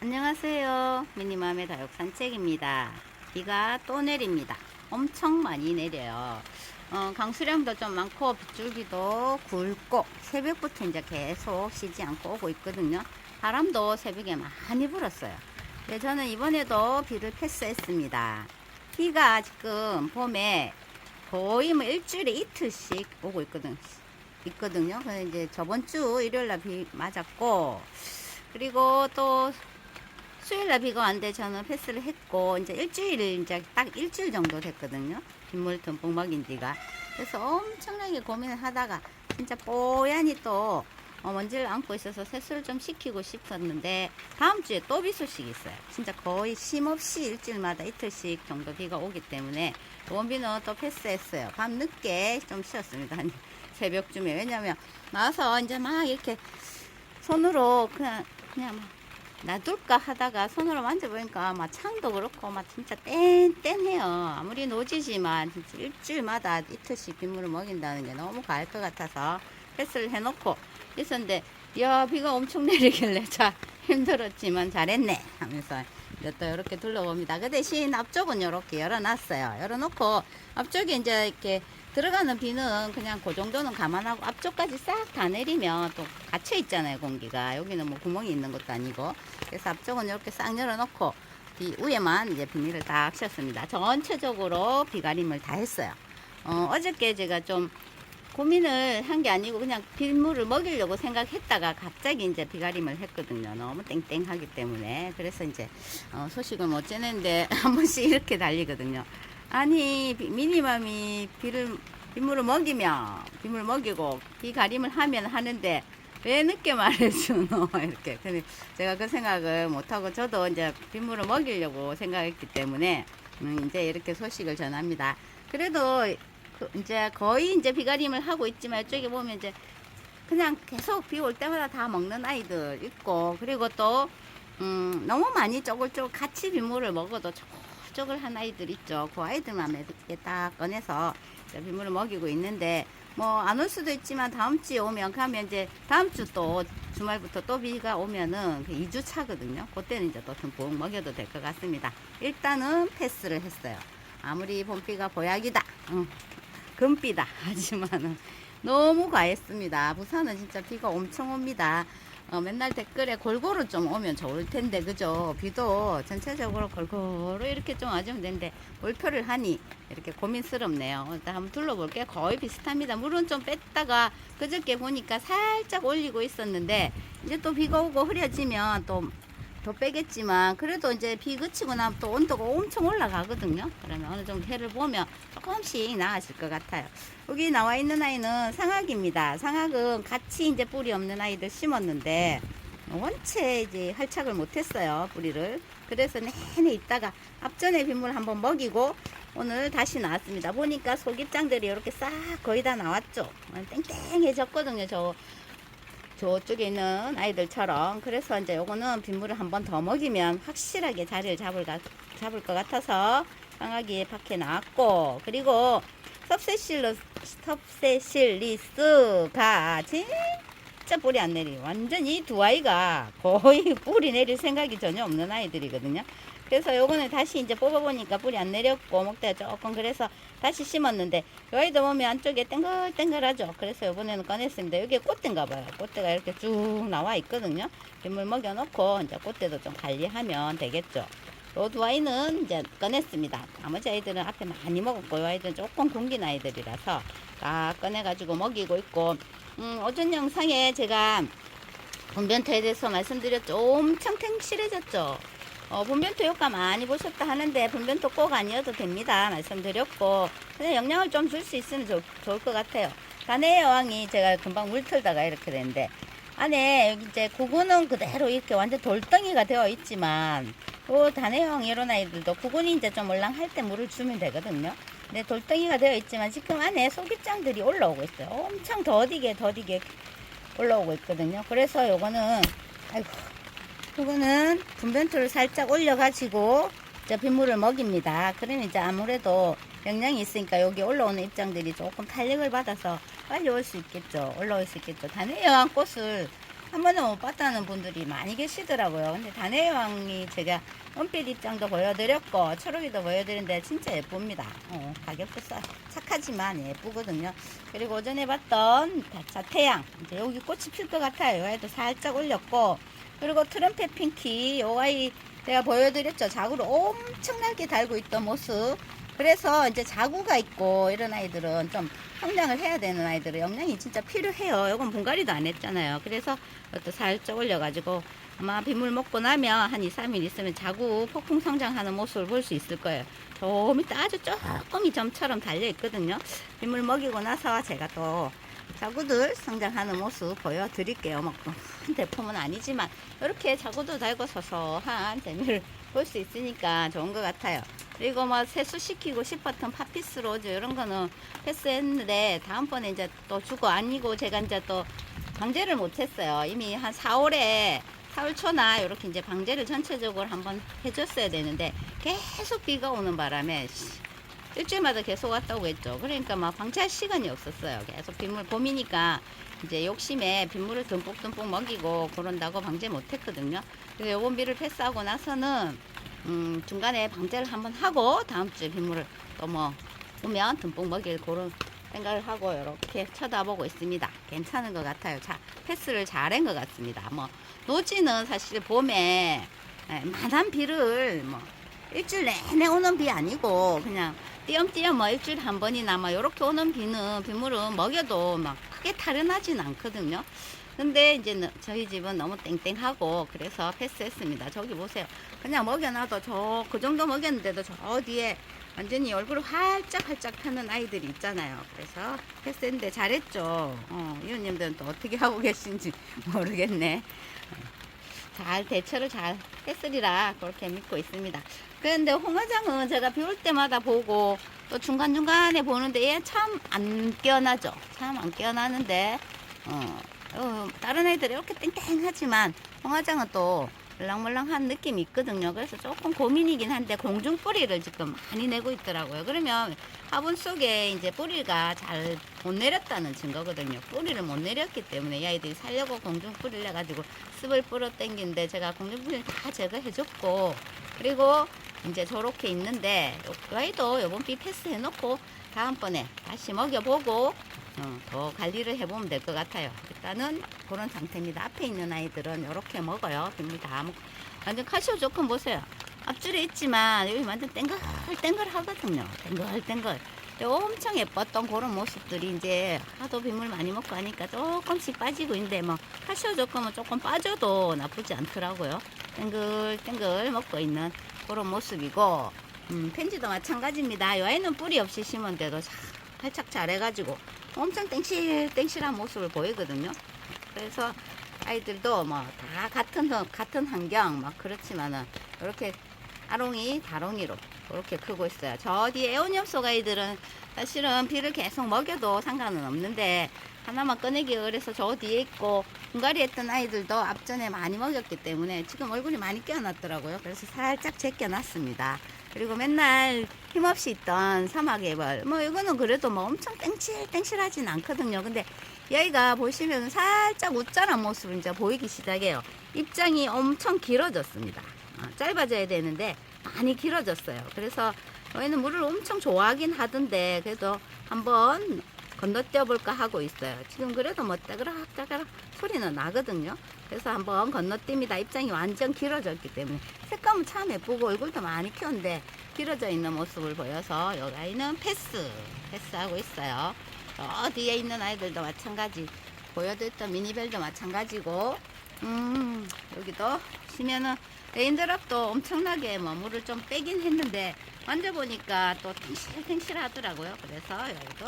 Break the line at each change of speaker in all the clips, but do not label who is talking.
안녕하세요. 미니맘의 다육 산책입니다. 비가 또 내립니다. 엄청 많이 내려요. 어, 강수량도 좀 많고 빗줄기도 굵고 새벽부터 이제 계속 쉬지 않고 오고 있거든요. 바람도 새벽에 많이 불었어요. 네, 저는 이번에도 비를 패스했습니다. 비가 지금 봄에 거의 뭐 일주일에 이틀씩 오고 있거든, 있거든요. 그래서 이제 저번 주 일요일 날 비 맞았고, 그리고 또 수요일 날 비가 왔는데 저는 패스를 했고, 이제 일주일, 이제 딱 일주일 정도 됐거든요. 빗물 듬뿍 먹인 지가. 그래서 엄청나게 고민을 하다가, 진짜 뽀얀히 또, 어, 먼지를 안고 있어서 세수를 좀 시키고 싶었는데, 다음 주에 또 비 소식이 있어요. 진짜 거의 쉼없이 일주일마다 이틀씩 정도 비가 오기 때문에, 원비는 또 패스했어요. 밤 늦게 좀 쉬었습니다. 한 새벽쯤에. 왜냐면, 나와서 이제 막 이렇게 손으로 그냥, 그냥 막 놔둘까 하다가 손으로 만져보니까 막 창도 그렇고 막 진짜 땡땡해요. 아무리 노지지만 진짜 일주일마다 이틀씩 빗물을 먹인다는 게 너무 과할 것 같아서 패스를 해놓고 있었는데 야 비가 엄청 내리길래 자 힘들었지만 잘했네 하면서 또 이렇게 둘러봅니다. 그 대신 앞쪽은 이렇게 열어놨어요. 열어놓고 앞쪽에 이제 이렇게 들어가는 비는 그냥 그 정도는 감안하고 앞쪽까지 싹 다 내리면 또 갇혀 있잖아요 공기가 여기는 뭐 구멍이 있는 것도 아니고 그래서 앞쪽은 이렇게 싹 열어놓고 뒤 위에만 이제 비닐을 딱 씌웠습니다 전체적으로 비가림을 다 했어요 어, 어저께 제가 좀 고민을 한 게 아니고 그냥 빗물을 먹이려고 생각했다가 갑자기 이제 비가림을 했거든요. 너무 땡땡하기 때문에. 그래서 이제 어, 소식을 못 전했는데 한 번씩 이렇게 달리거든요. 아니 비- 미니맘이 비를 빗물을 먹이면 빗물 먹이고 비가림을 하면 하는데 왜 늦게 말해주노 이렇게 근데 제가 그 생각을 못하고 저도 이제 빗물을 먹이려고 생각했기 때문에 음, 이제 이렇게 소식을 전합니다 그래도 그 이제 거의 이제 비가림을 하고 있지만 이쪽에 보면 이제 그냥 계속 비 올 때마다 다 먹는 아이들 있고 그리고 또 음, 너무 많이 쪼글쪼글 같이 빗물을 먹어도 쪼글쪼글 한 아이들 있죠. 그 아이들만 이렇게 딱 꺼내서 빗물을 먹이고 있는데 뭐 안 올 수도 있지만 다음 주에 오면 가면 이제 다음 주 또 주말부터 또 비가 오면은 그 2주 차거든요. 그때는 이제 또 듬뿍 먹여도 될 것 같습니다. 일단은 패스를 했어요. 아무리 봄비가 보약이다. 응. 금비다. 하지만은 너무 과했습니다. 부산은 진짜 비가 엄청 옵니다. 어, 맨날 댓글에 골고루 좀 오면 좋을 텐데, 그죠? 비도 전체적으로 골고루 이렇게 좀 와주면 되는데, 몰표를 하니 이렇게 고민스럽네요. 일단 한번 둘러볼게요. 거의 비슷합니다. 물은 좀 뺐다가 그저께 보니까 살짝 올리고 있었는데, 이제 또 비가 오고 흐려지면 또 더 빼겠지만 그래도 이제 비 그치고 나면 또 온도가 엄청 올라가거든요. 그러면 어느 정도 해를 보면 조금씩 나아질 것 같아요. 여기 나와 있는 아이는 상악입니다. 상악은 같이 이제 뿌리 없는 아이들 심었는데 원체 이제 활착을 못했어요 뿌리를. 그래서 내내 있다가 앞전에 빗물 한번 먹이고 오늘 다시 나왔습니다. 보니까 속입장들이 이렇게 싹 거의 다 나왔죠. 어, 땡땡해졌거든요. 저 저쪽에 있는 아이들처럼 그래서 이제 요거는 빗물을 한 번 더 먹이면 확실하게 자리를 잡을, 가, 잡을 것 같아서 상하기 밖에 나왔고 그리고 섭세실리스가 진짜 뿌리 안 내리 완전히 두 아이가 거의 뿌리 내릴 생각이 전혀 없는 아이들이거든요 그래서 요거는 다시 이제 뽑아보니까 뿌리 안 내렸고 먹다가 조금 그래서 다시 심었는데 요 아이도 보면 안쪽에 땡글땡글하죠. 그래서 요번에는 꺼냈습니다. 여기에 꽃대인가 봐요. 꽃대가 이렇게 쭉 나와 있거든요. 빗물 먹여놓고 이제 꽃대도 좀 관리하면 되겠죠. 요두 아이는 이제 꺼냈습니다. 나머지 아이들은 앞에 많이 먹었고 요 아이들은 조금 굶긴 아이들이라서 다 꺼내가지고 먹이고 있고. 음, 오전 영상에 제가 분변토에 대해서 말씀드렸죠. 엄청 탱실해졌죠 어, 분변토 효과 많이 보셨다 하는데 분변토 꼭 아니어도 됩니다. 말씀드렸고 그냥 영양을 좀 줄 수 있으면 좋, 좋을 것 같아요. 단의 여왕이 제가 금방 물 틀다가 이렇게 됐는데 안에 이제 구근은 그대로 이렇게 완전 돌덩이가 되어 있지만 요 단의 여왕 이런 아이들도 구근이 이제 좀 올랑할 때 물을 주면 되거든요. 근데 돌덩이가 되어 있지만 지금 안에 속입장들이 올라오고 있어요. 엄청 더디게 더디게 올라오고 있거든요. 그래서 요거는 아이고 이거는 분변토를 살짝 올려가지고 이제 빗물을 먹입니다. 그러면 이제 아무래도 영양이 있으니까 여기 올라오는 입장들이 조금 탄력을 받아서 빨리 올 수 있겠죠. 올라올 수 있겠죠. 단해여왕 꽃을 한 번도 못 봤다는 분들이 많이 계시더라고요. 근데 단해여왕이 제가 은빛 입장도 보여드렸고 초록이도 보여드렸는데 진짜 예쁩니다. 어, 가격도 싸, 착하지만 예쁘거든요. 그리고 오전에 봤던 자태양 이제 여기 꽃이 필 것 같아요. 여기도 살짝 올렸고 그리고 트럼펫 핑키 요 아이 제가 보여드렸죠. 자구를 엄청나게 달고 있던 모습. 그래서 이제 자구가 있고 이런 아이들은 좀 성장을 해야 되는 아이들은 영양이 진짜 필요해요. 이건 분갈이도 안 했잖아요. 그래서 이것도 살짝 올려 가지고 아마 빗물 먹고 나면 한 2, 3일 있으면 자구 폭풍 성장하는 모습을 볼 수 있을 거예요. 좀 이따 아주 조금이 점처럼 달려 있거든요. 빗물 먹이고 나서 제가 또 자구들 성장하는 모습 보여드릴게요. 뭐큰 대품은 아니지만 이렇게 자구도 달고 서서한 재미를 볼 수 있으니까 좋은 것 같아요. 그리고 뭐 세수시키고 싶었던 파피스 로즈 이런 거는 패스했는데 다음번에 이제 또 주고 아니고 제가 이제 또 방제를 못했어요. 이미 한 4월에 4월 초나 이렇게 이제 방제를 전체적으로 한번 해줬어야 되는데 계속 비가 오는 바람에 씨, 일주일마다 계속 왔다고 했죠. 그러니까 막 방치할 시간이 없었어요. 계속 빗물 봄이니까 이제 욕심에 빗물을 듬뿍듬뿍 먹이고 그런다고 방제 못했거든요. 그래서 요번 비를 패스하고 나서는 음, 중간에 방제를 한번 하고 다음 주에 빗물을 또 뭐 오면 듬뿍 먹일 그런 생각을 하고 이렇게 쳐다보고 있습니다. 괜찮은 것 같아요. 자, 패스를 잘한 것 같습니다. 뭐 노지는 사실 봄에 에, 만한 비를 뭐 일주일 내내 오는 비 아니고 그냥 띄엄띄엄 뭐 일주일에 한 번이나 뭐 이렇게 오는 비는 빗물은 먹여도 막 크게 탈은 하진 않거든요. 근데 이제 너- 저희 집은 너무 땡땡하고 그래서 패스했습니다. 저기 보세요. 그냥 먹여놔도 저 그 정도 먹였는데도 저 뒤에 완전히 얼굴을 활짝 활짝 타는 아이들이 있잖아요. 그래서 패스했는데 잘했죠. 어, 이웃님들은 또 어떻게 하고 계신지 모르겠네. 잘 대처를 잘 했으리라 그렇게 믿고 있습니다. 그런데 홍어장은 제가 비올 때마다 보고 또 중간중간에 보는데 얘 참 안 깨어나죠. 참 안 깨어나는데 어, 어, 다른 애들이 이렇게 땡땡하지만 홍어장은 또 물랑물랑한 느낌이 있거든요. 그래서 조금 고민이긴 한데 공중 뿌리를 지금 많이 내고 있더라고요. 그러면 화분 속에 이제 뿌리가 잘 못 내렸다는 증거거든요. 뿌리를 못 내렸기 때문에 이 아이들이 살려고 공중 뿌리를 내가지고 습을 뿌려 땡기는데 제가 공중 뿌리를 다 제거해줬고 그리고 이제 저렇게 있는데 이 아이도 요번 비 패스 해놓고 다음번에 다시 먹여보고 어, 더 관리를 해보면 될 것 같아요. 일단은 그런 상태입니다. 앞에 있는 아이들은 이렇게 먹어요. 빗물 다 먹고. 완전 카시오 조금 보세요. 앞줄에 있지만 여기 완전 땡글땡글 하거든요. 땡글땡글. 엄청 예뻤던 그런 모습들이 이제 하도 빗물 많이 먹고 하니까 조금씩 빠지고 있는데 뭐 카시오 조금은 조금 빠져도 나쁘지 않더라고요. 땡글땡글 먹고 있는 그런 모습이고 음, 펜지도 마찬가지입니다. 이 아이는 뿌리 없이 심은 데도 참 활짝 잘해가지고 엄청 땡실 땡실한 모습을 보이거든요. 그래서 아이들도 뭐 다 같은 환- 같은 환경 막 그렇지만은 이렇게 아롱이 다롱이로 이렇게 크고 있어요. 저 뒤에 속 아이들은 사실은 비를 계속 먹여도 상관은 없는데 하나만 꺼내기 어려서 저 뒤에 있고 분갈이 했던 아이들도 앞전에 많이 먹였기 때문에 지금 얼굴이 많이 깨어났더라고요. 그래서 살짝 제껴놨습니다. 그리고 맨날 힘없이 있던 사막의벌 뭐 이거는 그래도 뭐 엄청 땡실땡실하진 않거든요. 근데 이 아이가 보시면 살짝 웃자란 모습을 이제 보이기 시작해요. 입장이 엄청 길어졌습니다. 아, 짧아져야 되는데 많이 길어졌어요. 그래서 저희는 물을 엄청 좋아하긴 하던데 그래도 한번 건너뛰어 볼까 하고 있어요. 지금 그래도 뭐 따그락 따그락 소리는 나거든요. 그래서 한번 건너뜁니다. 입장이 완전 길어졌기 때문에 색감은 참 예쁘고 얼굴도 많이 키운데 길어져 있는 모습을 보여서 여기 아이는 패스 패스하고 있어요. 저 뒤에 있는 아이들도 마찬가지 보여드렸던 미니벨도 마찬가지고 음 여기도 보시면은 레인드랍도 엄청나게 뭐 물을 좀 빼긴 했는데 만져보니까 또 탱실탱실 하더라고요. 그래서 여기도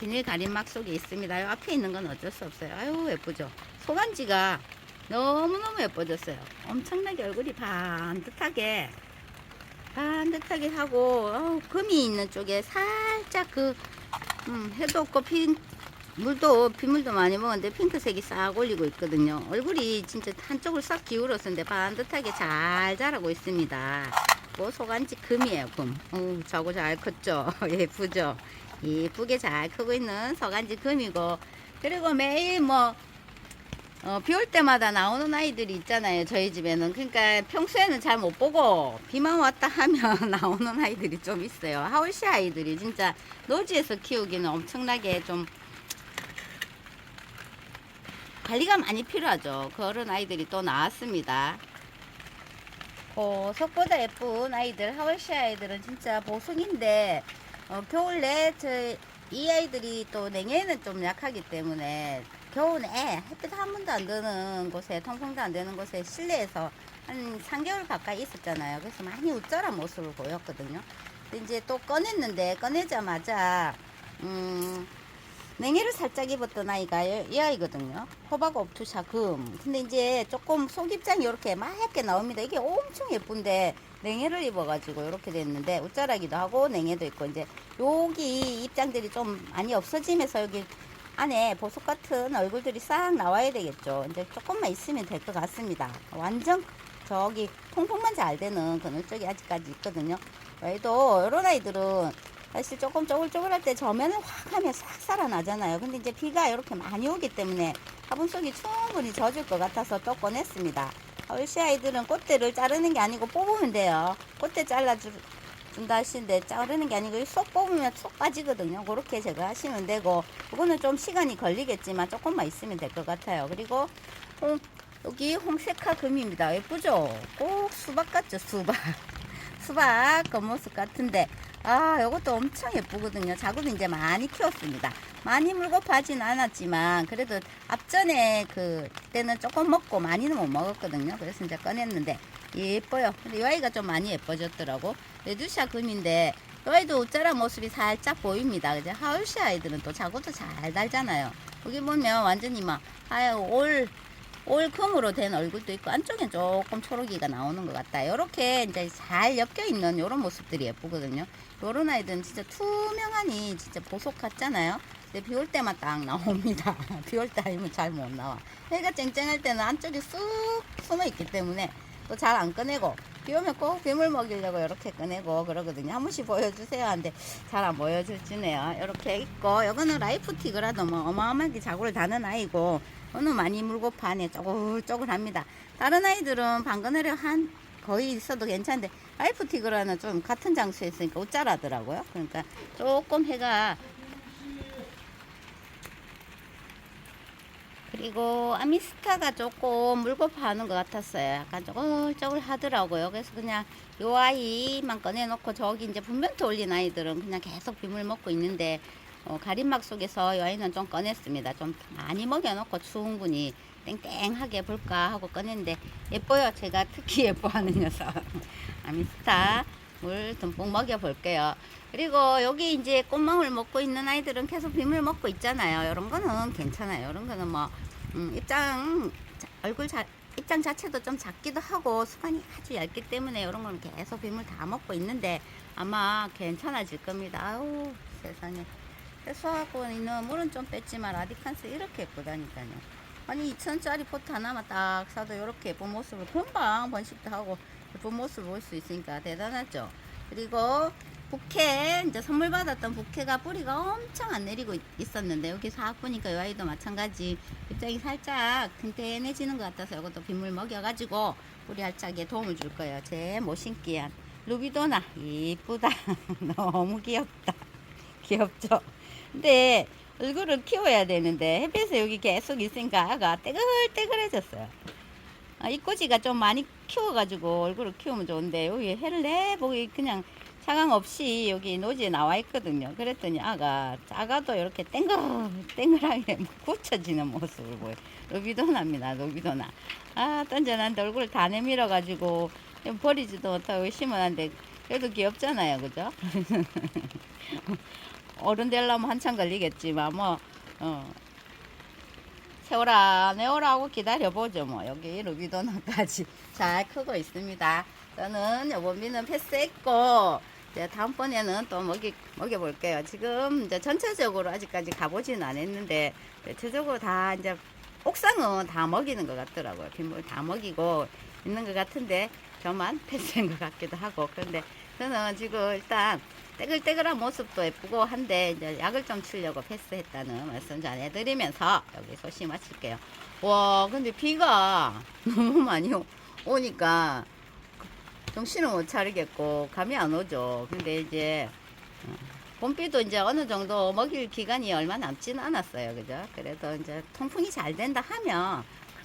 비닐 가림막 속에 있습니다. 요 앞에 있는 건 어쩔 수 없어요. 아유 예쁘죠. 소간지가 너무너무 예뻐졌어요. 엄청나게 얼굴이 반듯하게 반듯하게 하고 어우, 금이 있는 쪽에 살짝 그 음, 해도 없고 핑 물도 빗물도 많이 먹었는데 핑크색이 싹 올리고 있거든요. 얼굴이 진짜 한쪽을 싹 기울었는데 반듯하게 잘 자라고 있습니다. 있고 소간지 금이에요 금. 어, 저거 잘 컸죠. 예쁘죠. 예쁘게 잘 크고 있는 소간지 금이고 그리고 매일 뭐 어, 비 올 때마다 나오는 아이들이 있잖아요. 저희 집에는. 그러니까 평소에는 잘 못 보고 비만 왔다 하면 나오는 아이들이 좀 있어요. 하울시 아이들이 진짜 노지에서 키우기는 엄청나게 좀 관리가 많이 필요하죠. 그런 아이들이 또 나왔습니다. 어, 속보다 예쁜 아이들, 하월시 아이들은 진짜 보석인데, 어, 겨울 내, 저, 이 아이들이 또 냉해는 좀 약하기 때문에, 겨울에 햇빛 한 번도 안 드는 곳에, 통풍도 안 되는 곳에 실내에서 한 3개월 가까이 있었잖아요. 그래서 많이 우쭐한 모습을 보였거든요. 이제 또 꺼냈는데, 꺼내자마자, 음, 냉해를 살짝 입었던 아이가 이- 이 아이거든요. 호박 옵투샤 금. 근데 이제 조금 속입장이 이렇게 맑게 나옵니다. 이게 엄청 예쁜데 냉해를 입어가지고 이렇게 됐는데 웃자라기도 하고 냉해도 있고 이제 여기 입장들이 좀 많이 없어지면서 여기 안에 보석 같은 얼굴들이 싹 나와야 되겠죠. 이제 조금만 있으면 될 것 같습니다. 완전 저기 통풍만 잘 되는 그늘 쪽이 아직까지 있거든요. 외에도 이런 아이들은 사실 조금 쪼글쪼글할 때 저면은 확 하면 싹 살아나잖아요. 근데 이제 비가 이렇게 많이 오기 때문에 화분 속이 충분히 젖을 것 같아서 또 꺼냈습니다. 얼씨 아이들은 꽃대를 자르는 게 아니고 뽑으면 돼요. 꽃대 잘라준다 하시는데 자르는 게 아니고 쏙 뽑으면 쏙 빠지거든요. 그렇게 제가 하시면 되고 그거는 좀 시간이 걸리겠지만 조금만 있으면 될 것 같아요. 그리고 홍, 여기 홍색화 금입니다. 예쁘죠? 꼭 수박 같죠? 수박. 수박 겉모습 같은데 아 이것도 엄청 예쁘거든요. 자구도 이제 많이 키웠습니다. 많이 물고파진 않았지만 그래도 앞전에 그 때는 조금 먹고 많이는 못 먹었거든요. 그래서 이제 꺼냈는데 예뻐요. 근데 이 아이가 좀 많이 예뻐졌더라고. 레두샤 금인데 이 아이도 웃자란 모습이 살짝 보입니다. 그죠 하울시 아이들은 또 자구도 잘 달잖아요. 여기 보면 완전히 막 아유 올 올금으로 된 얼굴도 있고 안쪽엔 조금 초록이가 나오는 것 같다. 이렇게 이제 잘 엮여 있는 이런 모습들이 예쁘거든요. 요런 아이들은 진짜 투명하니 진짜 보석 같잖아요. 근데 비 올 때만 딱 나옵니다. 비 올 때 아니면 잘 못 나와. 해가 쨍쨍할 때는 안쪽에 쑥 숨어 있기 때문에 또 잘 안 꺼내고 비 오면 꼭 빗물 먹이려고 이렇게 꺼내고 그러거든요. 한 번씩 보여주세요. 하는데 잘 안 보여주지네요. 이렇게 있고 요거는 라이프 티그라도 뭐 어마어마하게 자구를 다는 아이고 오늘 많이 물고 파네 쪼글쪼글합니다. 다른 아이들은 방그늘에 한 거의 있어도 괜찮은데 라이프 티그라는 좀 같은 장소에 있으니까 웃자라더라고요. 그러니까 조금 해가 그리고 아미스타가 조금 물고 파는 것 같았어요. 약간 쪼글쪼글 하더라고요. 그래서 그냥 요 아이만 꺼내놓고 저기 이제 분변토 올린 아이들은 그냥 계속 비물 먹고 있는데 어, 가림막 속에서 이 아이는 좀 꺼냈습니다. 좀 많이 먹여놓고 충분히 땡땡하게 볼까 하고 꺼냈는데 예뻐요. 제가 특히 예뻐하는 녀석. 아미스타 물 듬뿍 먹여볼게요. 그리고 여기 이제 꽃망울 먹고 있는 아이들은 계속 비물 먹고 있잖아요. 이런 거는 괜찮아요. 이런 거는 뭐 음, 입장 자- 얼굴 자, 입장 자체도 좀 작기도 하고 수관이 아주 얇기 때문에 이런 거는 계속 비물 다 먹고 있는데 아마 괜찮아질 겁니다. 아우 세상에. 수하고 있는 물은 좀 뺐지만 라디칸스 이렇게 예쁘다니까요. 아니 2천짜리 포트 하나만 딱 사도 이렇게 예쁜 모습을 금방 번식도 하고 예쁜 모습을 볼 수 있으니까 대단하죠. 그리고 부케 이제 선물 받았던 부케가 뿌리가 엄청 안 내리고 있- 있었는데 여기 싹 보니까 이 아이도 마찬가지 입장이 살짝 튼튼해지는 것 같아서 이것도 빗물 먹여가지고 뿌리 활짝에 도움을 줄 거예요. 제 모신기한 루비도나 이쁘다 너무 귀엽다 귀엽죠. 근데 얼굴을 키워야 되는데 햇빛에 여기 계속 있으니까 아가 떼글떼글해졌어요. 아, 이 꼬지가 좀 많이 키워가지고 얼굴을 키우면 좋은데 여기 해를 내보기 그냥 차강 없이 여기 노지에 나와 있거든요. 그랬더니 아가 작아도 이렇게 땡글 땡글하게 굳혀지는 모습을 보여. 로비도나입니다. 로비도나. 아 던져놨는데 얼굴을 다 내밀어 가지고 버리지도 못하고 심어놨는데 그래도 귀엽잖아요, 그죠? 어른 되려면 한참 걸리겠지만 뭐 어. 세월아 내오라 하고 기다려보죠 뭐. 여기 루비도나까지 잘 크고 있습니다. 저는 요번비는 패스했고 이제 다음번에는 또 먹이, 먹여볼게요. 지금 이제 전체적으로 아직까지 가보지는 않았는데 대체적으로 다 이제 옥상은 다 먹이는 것 같더라고요. 빗물 다 먹이고 있는 것 같은데 저만 패스한 것 같기도 하고. 그런데 저는 지금 일단 떼글떼글한 모습도 예쁘고 한데 이제 약을 좀 치려고 패스했다는 말씀 전해드리면서 여기 소식 마칠게요. 와 근데 비가 너무 많이 오- 오니까 정신을 못 차리겠고 감이 안 오죠. 근데 이제 어, 봄비도 이제 어느 정도 먹일 기간이 얼마 남지는 않았어요. 그죠? 그래도 이제 통풍이 잘 된다 하면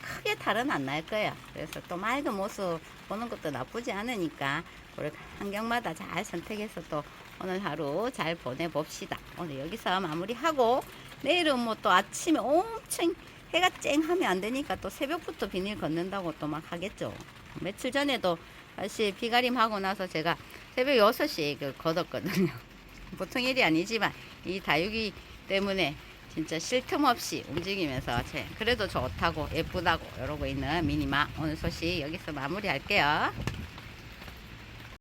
크게 탈은 안 날 거예요. 그래서 또 맑은 모습 보는 것도 나쁘지 않으니까 우리 환경마다 잘 선택해서 또 오늘 하루 잘 보내봅시다. 오늘 여기서 마무리하고 내일은 뭐 또 아침에 엄청 해가 쨍하면 안 되니까 또 새벽부터 비닐 걷는다고 또 막 하겠죠. 며칠 전에도 다시 비가림하고 나서 제가 새벽 6시에 그 걷었거든요. 보통 일이 아니지만 이 다육이 때문에 진짜 쉴 틈 없이 움직이면서 제 그래도 좋다고 예쁘다고 이러고 있는 미니마 오늘 소식 여기서 마무리할게요.